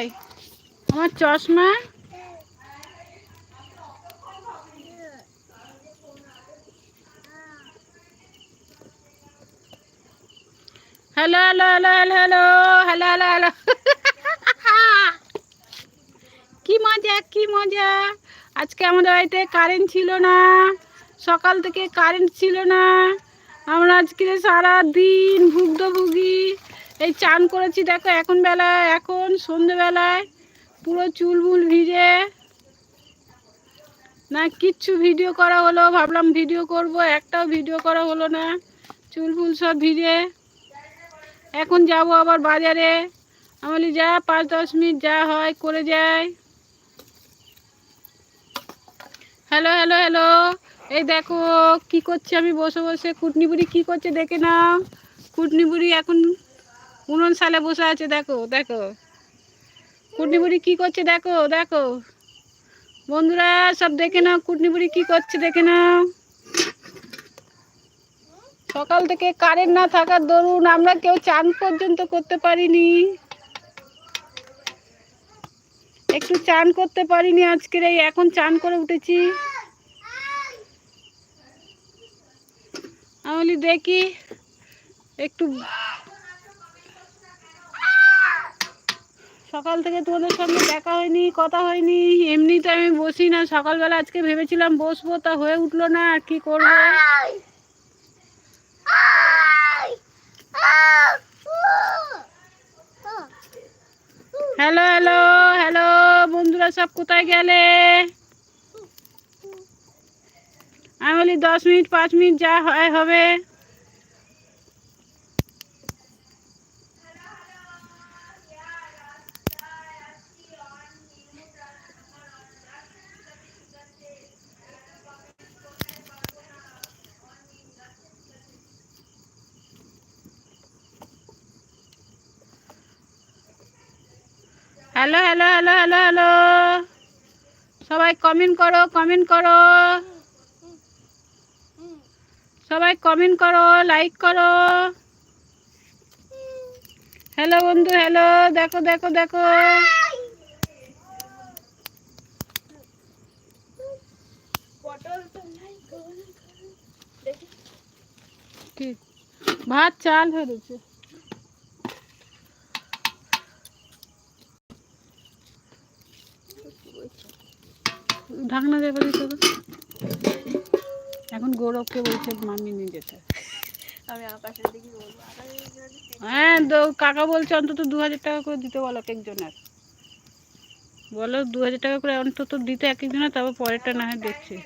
কোথায় আমার চশমা। Hello hello hello hello hello hello hello কি মজা কি মজা। আজকে আমাদের বাড়িতে কারেন্ট ছিল না। সকাল থেকে কারেন্ট ছিল না। আমরা আজকে সারা দিন ভুগতভুগি। এই চান করেছি, দেখো, এখন বেলায়, এখন সন্ধেবেলায়, পুরো চুলমুল ভিজে। না, কিচ্ছু ভিডিও করা হলো, ভাবলাম ভিডিও করব, একটাও ভিডিও করা হলো না। চুল ফুল সব ভিজে। এখন যাব আবার বাজারে। আমি যা, পাঁচ, দশ মিনিট যা হয়, করে যাই। Hello hello hello. এই দেখো, কি করছে, আমি বসে বসে কুটনি বুড়ি কী করছে, দেখে নাও। কুটনি বুড়ি এখন উনন সালে বসে আছে, দেখো দেখো। কুটনি বুড়ি কী করছে, দেখো দেখো। বন্ধুরা, সব দেখে নাও কুটনি বুড়ি কী করছে, দেখে নাও। সকাল থেকে কারেন্ট না থাকার দরুন আমরা কেউ চান পর্যন্ত করতে পারিনি। একটু চান করতে পারিনি আজকের এই, এখন চান করে উঠেছি। আমি দেখি, একটু সকাল থেকে তোমাদের সঙ্গে দেখা হয়নি, কথা হয়নি এমনিতে আমি বসি না। সকালবেলা আজকে ভেবেছিলাম বসবো, তা হয়ে উঠল না, আর কি করব? হ্যালো হ্যালো হ্যালো বন্ধুরা সব কোথায় গেলে? আমি বলি দশ মিনিট, পাঁচ মিনিট যা হয় হবে। Hello hello hello hello hello সবাই কমেন্ট করো কমেন্ট করো। সবাই কমেন্ট করো লাইক করো। হ্যালো বন্ধু হ্যালো দেখো দেখো দেখো। ভাত, চাল হয়ে ঢাকনা দেবে হবে। এখন গৌরবকে বলছে মামি নিয়ে যেতে। আমি আকাশের দিকে বলব হ্যাঁ তো কাকা বলছে অন্তত দু হাজার টাকা করে দিতে বলো এক একজনের বলো দু হাজার টাকা করে অন্তত দিতে এক একজনের তারপর পরেরটা না হয় দেখছি।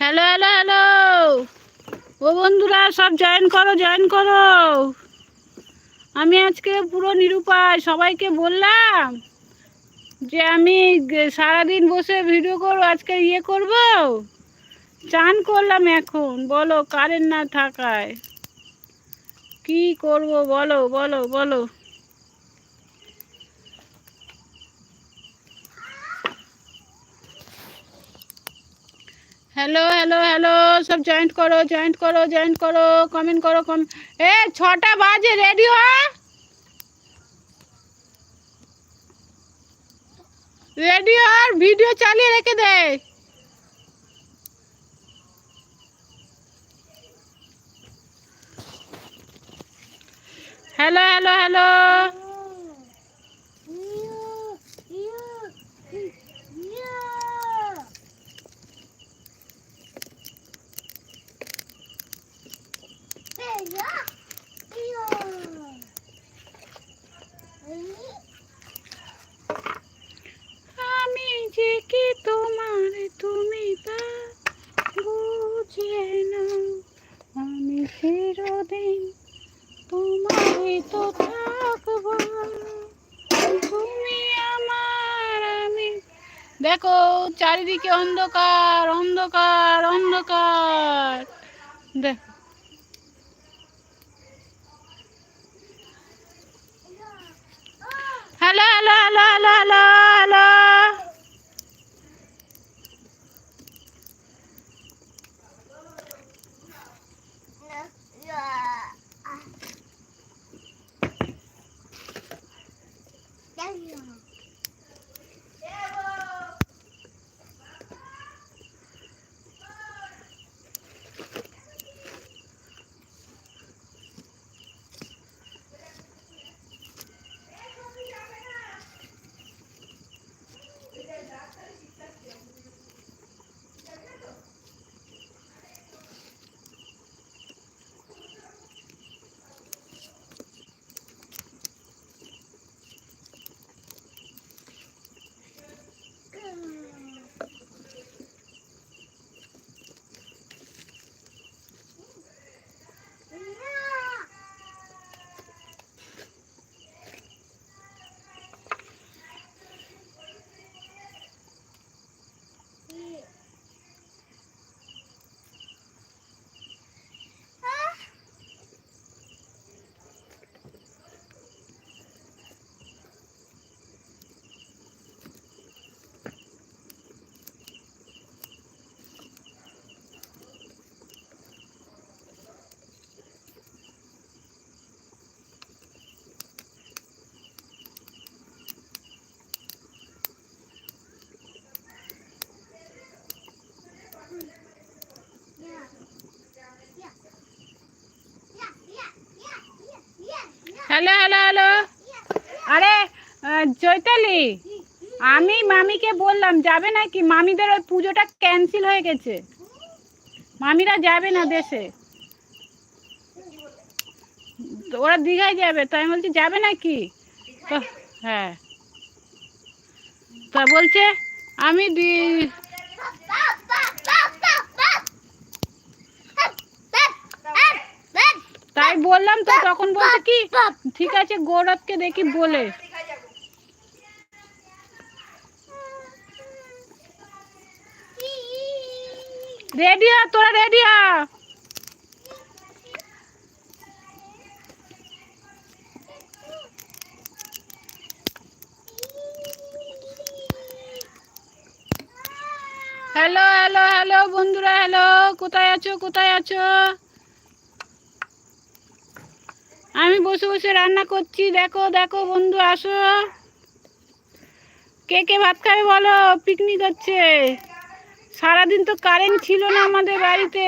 হ্যালো হ্যালো হ্যালো ও বন্ধুরা সব জয়েন করো জয়েন করো। আমি আজকে পুরো নিরুপায়, সবাইকে বললাম যে আমি সারাদিন বসে ভিডিও করব, আজকে ইয়ে করব। চান করলাম এখন, বলো কারেন্ট না থাকায়। কি করব বলো বলো বলো। হ্যালো হ্যালো হ্যালো সব জয়েন্ট করো জয়েন্ট করো জয়েন্ট করো কমেন্ট করো কম এ, ছটা বাজে রেডি হ রেডি আর ভিডিও চালিয়ে রেখে দে। হ্যালো হ্যালো হ্যালো অন্ধকার অন্ধকার চৈতালি, আমি মামিকে বললাম, যাবে নাকি? মামিদের ওই পুজোটা ক্যান্সেল হয়ে গেছে। মামিরা যাবে না দেশে। ওরা দীঘায় যাবে, তো আমি বলছি, যাবে নাকি? তো হ্যাঁ। তা বলছে, আমি তাই বললাম তো, তখন বলছে কি? ঠিক আছে, গৌরবকে দেখি বলে। রেডি হ তোরা রেডি হ হ্যালো হ্যালো হ্যালো বন্ধুরা হ্যালো কোথায় আছো কোথায় আছো? আমি বসে বসে রান্না করছি, দেখো দেখো, বন্ধু, আসো। কে কে ভাত খাবে বলো? পিকনিক হচ্ছে। সারাদিন তো কারেন্ট ছিল না আমাদের বাড়িতে।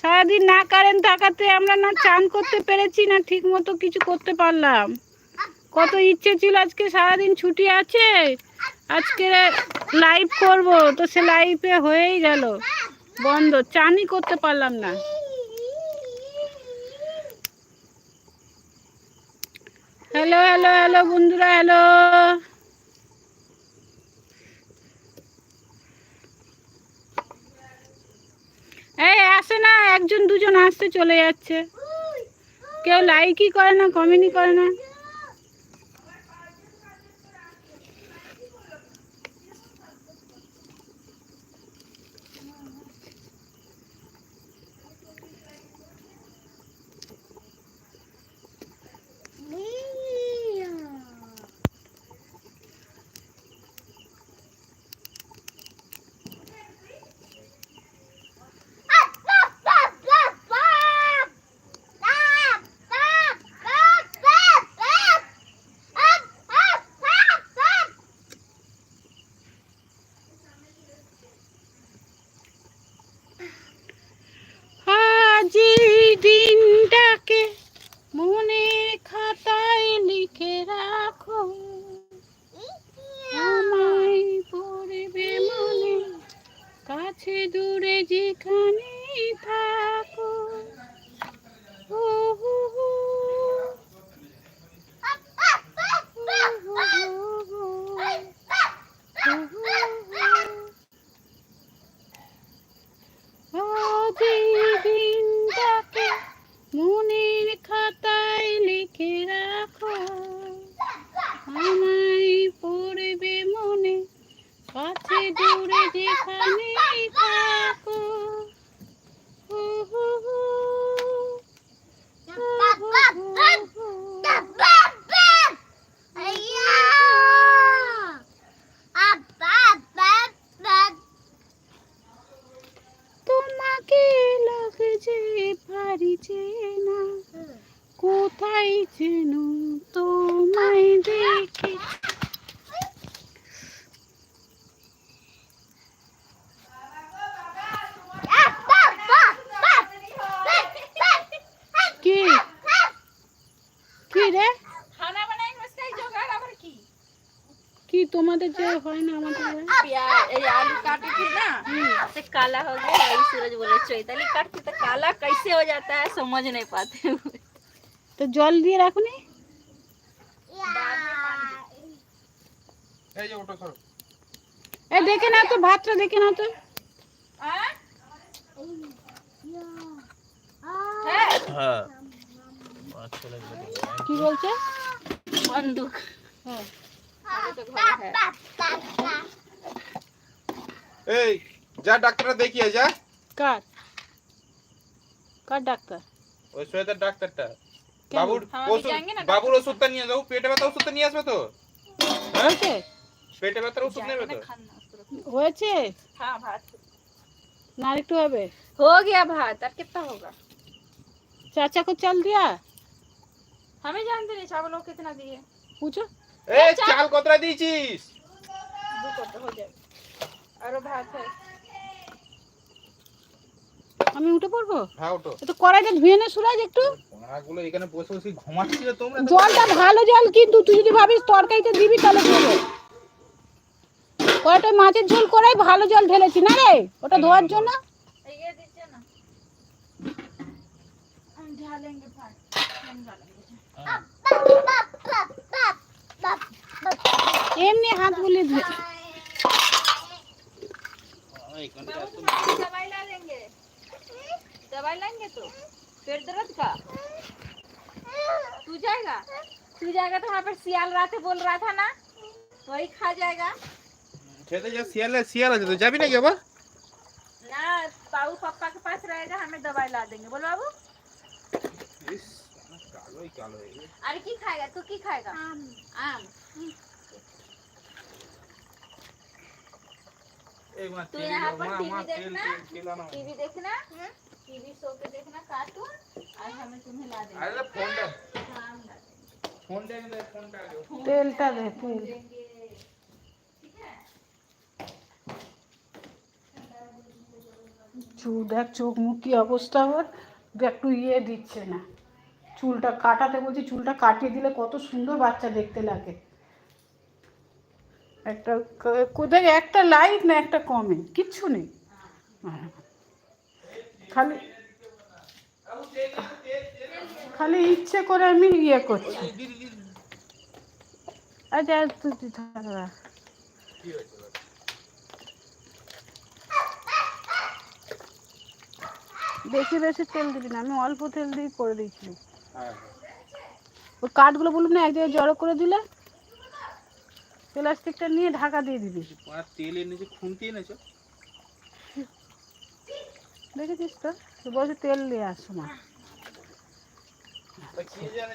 সারাদিন না কারেন্ট থাকাতে আমরা না চান করতে পেরেছি না ঠিক মতো কিছু করতে পারলাম। কত ইচ্ছে ছিল আজকে সারাদিন ছুটি আছে, আজকে লাইভ করব, তো সে লাইভে হয়েই গেল। বন্ধ, চানই করতে পারলাম না। হ্যালো হ্যালো হ্যালো বন্ধুরা হ্যালো এই, আসে না, একজন দুজন আসতে চলে যাচ্ছে। কেউ লাইকই করে না কমেন্টই করে না। सूरज बोले चैताली काटती तो काला कैसे हो जाता है समझ नहीं पाते हुए তো জল দিয়ে রাখুনি এই যে ওটা করো এ দেখে নাও তো ভাতটা দেখে নাও তো হ্যাঁ কি বলছে बंदूक হ্যাঁ तो घर है এই যা ডাক্তারটা দেখিয়ে যা কার কার ডাক্তার ওই সোয়েদার ডাক্তারটা কেন? বাবুর হ্যাঁ, আমি ওষুধ যাইঙ্গে না বাবুর ওষুধটা নিয়ে যাও পেটে ব্যথা ওষুধটা নিয়ে আসবে তো হ্যাঁ হয়েছে পেটে ব্যথার ওষুধ নেবে তো खाना उसको। হয়েছে हाँ भात না আর একটু হবে हो गया भात और कितना होगा চাচা को चल दिया हमें जानते नहीं चावल वो कितना दिए पूछो এই চাল কতটা দিয়েছিস दो को तो हो जाए और वो भात है আমি উঠে পড়ব? হ্যাঁ উঠো তো কড়াইটা ধুয়ে নে সুরাজ একটু। কড়াগুলো এখানে বসে বসে ঘুমাচ্ছিলে তোমরা। জলটা ভালো জল কিন্তু তুই যদি ভাবিস তরকারিতে দিবি তাহলে দেবো কড়াইটা মাছের ঝোল করাই ভালো জল ঢেলেছি না রে? ওটা ধোয়ার জন্য? এমনি হাত বুলিয়ে দিয়ে दवाई लाएँगे तो? पेट दर्द का? तू जाएगा? तू जाएगा तो वहाँ पर सियाल रात बोल रहा था ना? वही खा जाएगा। खेते जा सियाल है सियाल है तो जा भी नहीं अब ना बाबू पापा के पास रहेगा हमें दवाई ला देंगे। बोल बाबू। अरे की खाएगा? तू की खाएगा? आम। आम। तू यहाँ पर टीवी देखना टीवी देखना। टीवी सो के देखना कार्टून और हमें तुम्हें ला देंगे আরে ফোনটা हाँ, हम ला देंगे। ফোনটা এনে দে, ফোনটা আগে। তেলটা দে তেল देंगे ठीक है চুল দেখ চোখ মুখ কি অবস্থা ওর দেখ একটু ইয়ে দিচ্ছে না চুলটা কাটাতে বলছি চুলটা কাটিয়ে দিলে কত সুন্দর বাচ্চা দেখতে লাগে একটা ক- কোথায় একটা লাইট না একটা কমেন্ট কিচ্ছু নেই হ্যাঁ। খালি খালি ইচ্ছে করে আমি ইয়ে করছি। আচ্ছা তুই? বেশি বেশি তেল দিবি না আমি অল্প তেল দিয়ে করে হ্যাঁ, ওই কাঠগুলো বলুন না এক জায়গায় জড়ো করে দিলে প্লাস্টিকটা নিয়ে ঢাকা দিয়ে দিবি তেল এনেছে খুন্তি এনেছো দেখেছিস তো? বলছি তেল নিয়ে আসো মা। তা কে জানে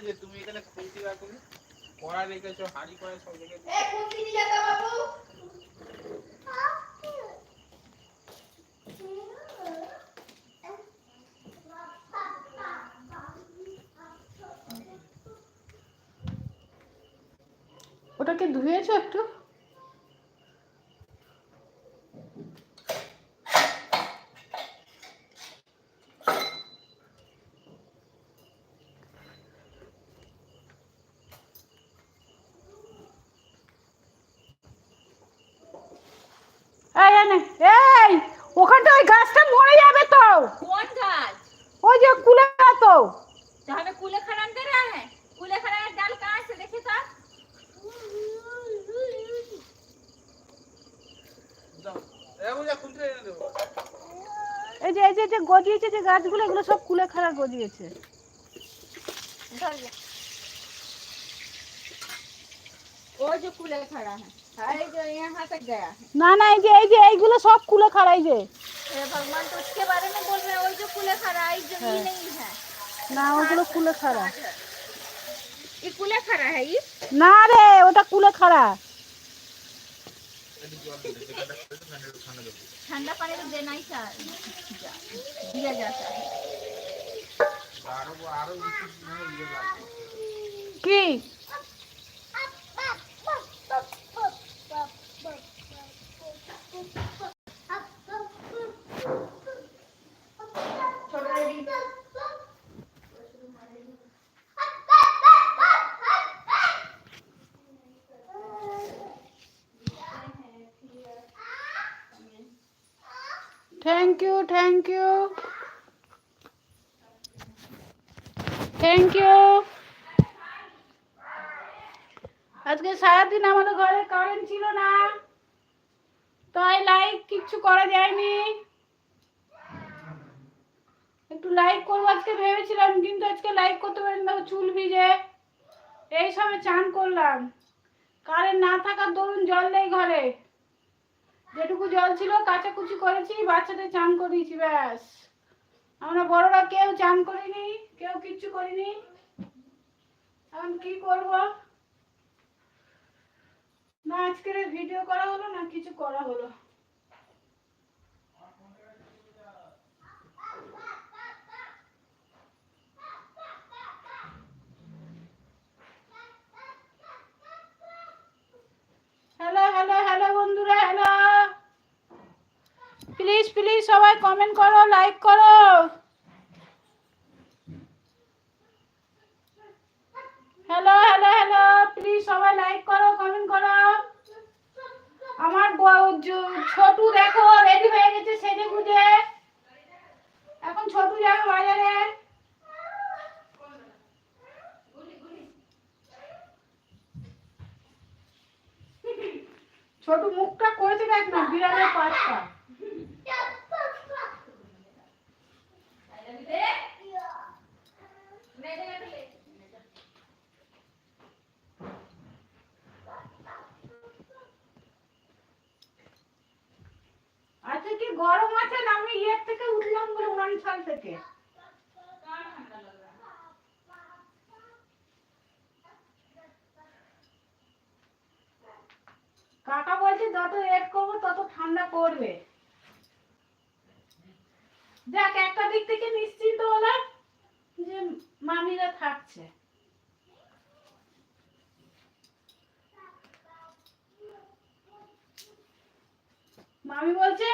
যে গজিয়েছে যে গাছগুলো এগুলো সব কুলে খাড়া গজিয়েছে इधर ले। वो जो कूले खड़ा है हाय जो यहाँ तक गया है না না এই যে এই যে এইগুলো সব কুলে খাড়া এই যে हे भगवान तो उसके बारे में बोल रहे हैं वो जो कूले खड़ा है ये जमीन नहीं है না ওগুলো কুলে খাড়া ये कूले खड़ा है ये না রে ওটা কুলে খাড়া ठंडा पानी तो देना ही चाहिए दिया जाता है আরো thank you thank you thank you আজকে সারাদিন আমাদের ঘরে কারেন্ট ছিল না। তাই লাইক কিচ্ছু করা যায়নি। একটু লাইক করব আজকে ভেবেছিলাম, কিন্তু আজকে লাইক করতে পারিনি, দেখো চুল ভিজে। এই সবে চান করলাম। কারেন্ট না থাকার দরুন জল নেই ঘরে। যেটুকু জল ছিল কাচাকুচি করেছি, বাচ্চাদের চান করিয়েছি ব্যাস। আমরা বড়রা কেউ চান করিনি, কেউ কিচ্ছু করিনি। এখন কি করব? না, আজকের ভিডিও করা হলো, না, কিছু করা হলো হ্যালো হ্যালো হ্যালো বন্ধুরা হ্যালো প্লিজ প্লিজ সবাই কমেন্ট করো লাইক করো হ্যালো হ্যালো হ্যালো প্লিজ সবাই লাইক করো কমেন্ট করো আমার ব- জ- ছোটু দেখো রেডি হয়ে গেছে সেজে গুজে এখন ছোটু যাবে বাজারে ছোট মুখটা করেছে দেখ না বিড়ালের পাঁচটা আচ্ছা কি গরম আছে না আমি ইয়ের থেকে উঠলাম বলে উড়ানছাল থেকে কাকা বলছে যত রেট করব তত ঠান্ডা করবে যাক একটা দিক থেকে নিশ্চিন্ত হলাম যে মামিরা থাকছে মামি বলছে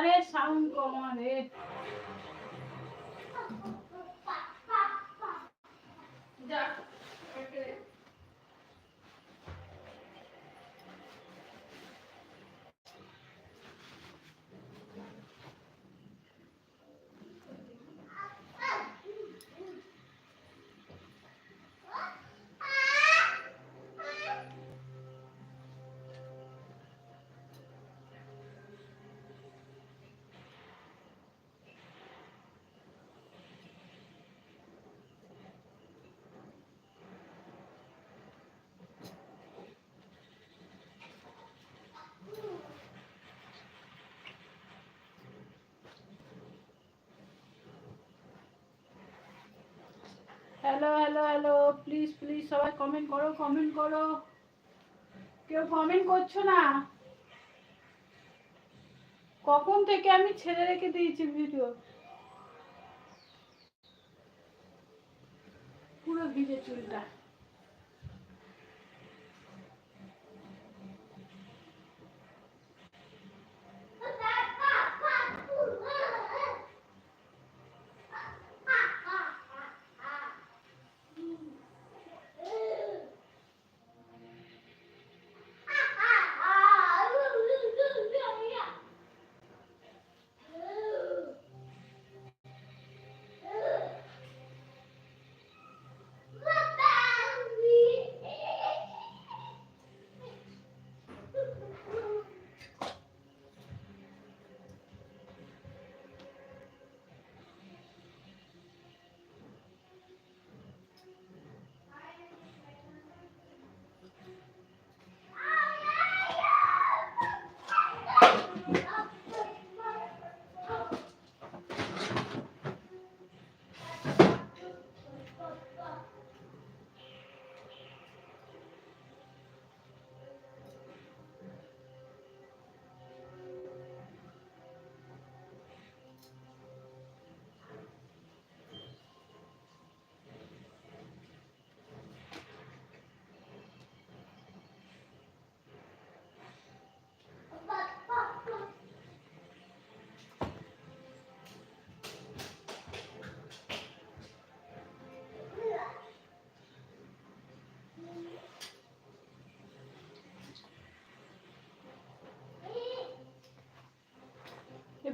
আরে সাউন্ড কমা রে hello hello hello please please সবাই কমেন্ট করো কমেন্ট করো। কেউ কমেন্ট করছ না? কখন থেকে আমি ছেড়ে রেখে দিয়েছি ভিডিও পুরো ভিজে চুলটা।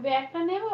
এই ব্যাগটা নেব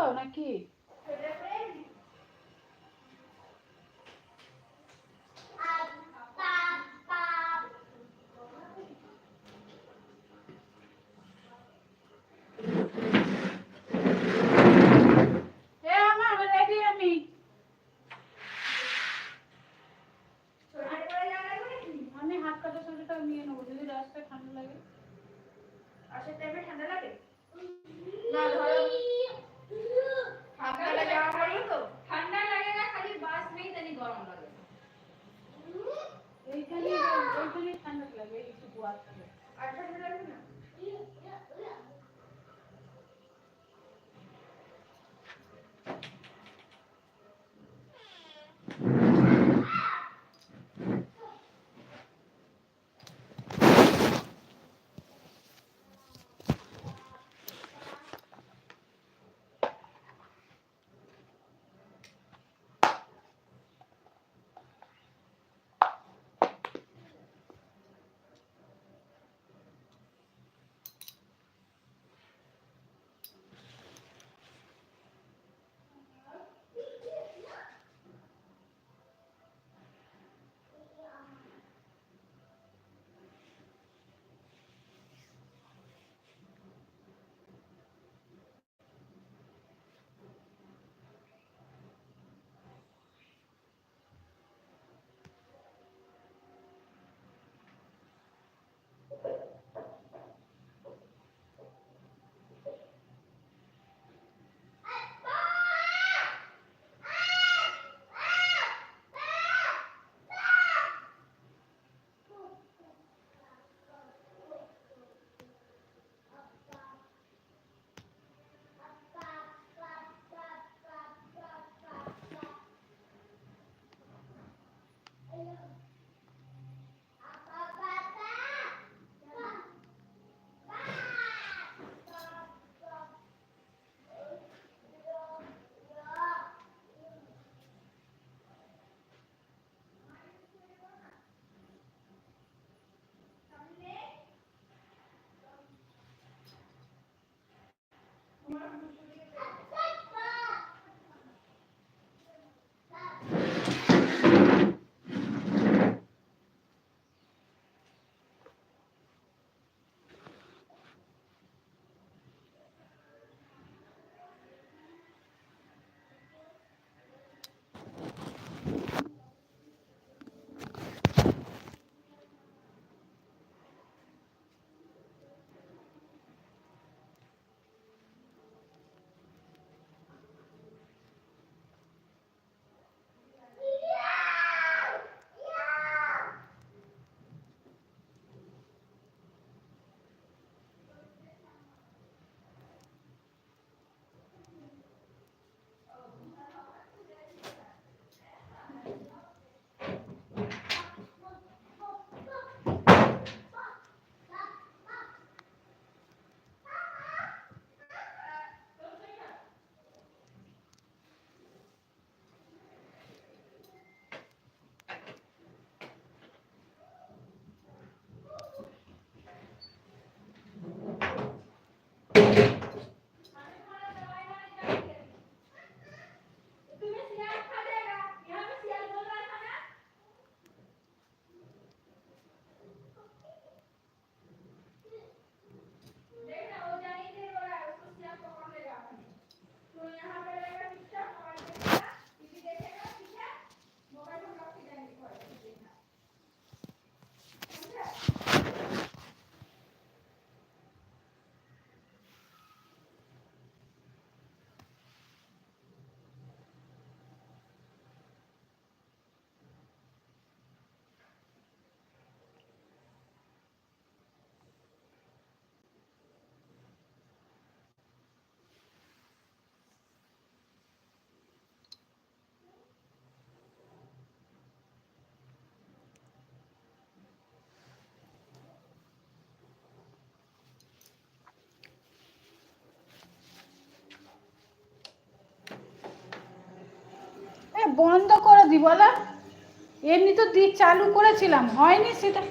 বন্ধ করে দিই বলো? এমনি তো দি চালু করেছিলাম হয়নি সেটা